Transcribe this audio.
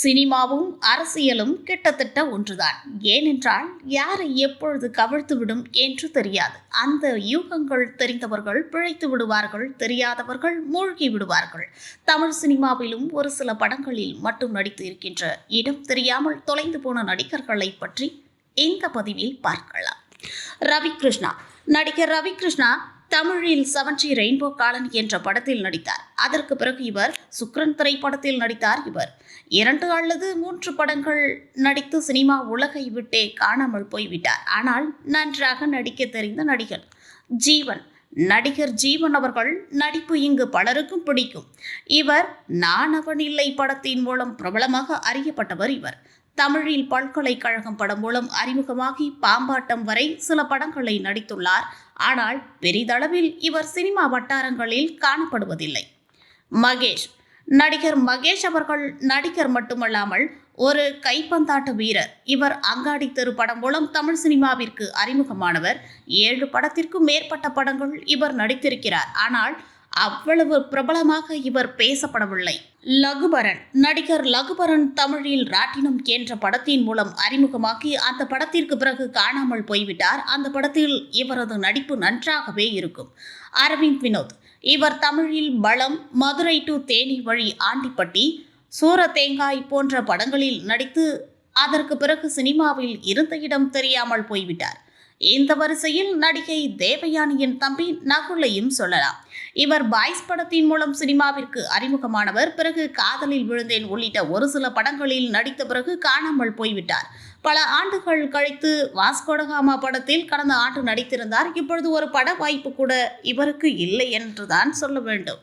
சினிமாவும் அரசியலும் கிட்டத்தட்ட ஒன்றுதான். ஏனென்றால் யாரை எப்பொழுது கவிழ்த்துவிடும் என்று தெரியாது. அந்த யூகங்கள் தெரிந்தவர்கள் பிழைத்து விடுவார்கள் தெரியாதவர்கள் மூழ்கி விடுவார்கள். தமிழ் சினிமாவிலும் ஒரு சில படங்களில் மட்டும் நடித்து இருக்கின்ற இடம் தெரியாமல் தொலைந்து போன நடிகர்களை பற்றி இந்த பதிவில் பார்க்கலாம். ரவி கிருஷ்ணா நடிகர் ரவி கிருஷ்ணா தமிழில் செவன்டி ரெயின்போ காலன் என்ற படத்தில் நடித்தார். அதற்கு பிறகு இவர் சுக்ரன் திரைப்படத்தில் நடித்தார் இவர். இரண்டு அல்லது மூன்று படங்கள் நடித்து சினிமா உலகை விட்டே காணாமல் போய்விட்டார். ஆனால் நன்றாக நடிக்க தெரிந்த நடிகர் ஜீவன். நடிகர் ஜீவன் அவர்கள் நடிப்பு இங்கு பலருக்கும் பிடிக்கும். இவர் நான் அவன் இல்லை படத்தின் மூலம் பிரபலமாக அறியப்பட்டவர் இவர். தமிழில் பல்கலைக்கழகம் படம் மூலம் அறிமுகமாகி பாம்பாட்டம் வரை சில படங்களை நடித்துள்ளார். ஆனால் பெரிதளவில் இவர் சினிமா வட்டாரங்களில் காணப்படுவதில்லை. மகேஷ். நடிகர் மகேஷ் அவர்கள் நடிகர் மட்டுமல்லாமல் ஒரு கைப்பந்தாட்ட வீரர். இவர் அங்காடி தெரு படம் மூலம் தமிழ் சினிமாவிற்கு அறிமுகமானவர். ஏழு படத்திற்கும் மேற்பட்ட படங்கள் இவர் நடித்திருக்கிறார். ஆனால் அவ்வளவு பிரபலமாக இவர் பேசப்படவில்லை. லகுபரன் நடிகர் லகுபரன் தமிழில் ராட்டினம் என்ற படத்தின் மூலம் அறிமுகமாக்கி அந்த படத்திற்கு பிறகு காணாமல் போய்விட்டார். அந்த படத்தில் இவரது நடிப்பு நன்றாகவே இருக்கும். அரவிந்த் வினோத் இவர் தமிழில் பலம் மதுரை டு தேனி வழி ஆண்டிப்பட்டி சூர தேங்காய் போன்ற படங்களில் நடித்து அதற்கு பிறகு சினிமாவில் இருந்த இடம் தெரியாமல் போய்விட்டார். இந்த வரிசையில் நடிகை தேவயானியின் தம்பி நகுலையும் சொல்லலாம். இவர் பாய்ஸ் படத்தின் மூலம் சினிமாவிற்கு அறிமுகமானவர். பிறகு காதலில் விழுந்தேன் உள்ளிட்ட ஒரு சில படங்களில் நடித்த பிறகு காணாமல் போய்விட்டார். பல ஆண்டுகள் கழித்து வாஸ்கோடகாமா படத்தில் கடந்த ஆண்டு நடித்திருந்தார். இப்பொழுது ஒரு பட வாய்ப்பு கூட இவருக்கு இல்லை என்றுதான் சொல்ல வேண்டும்.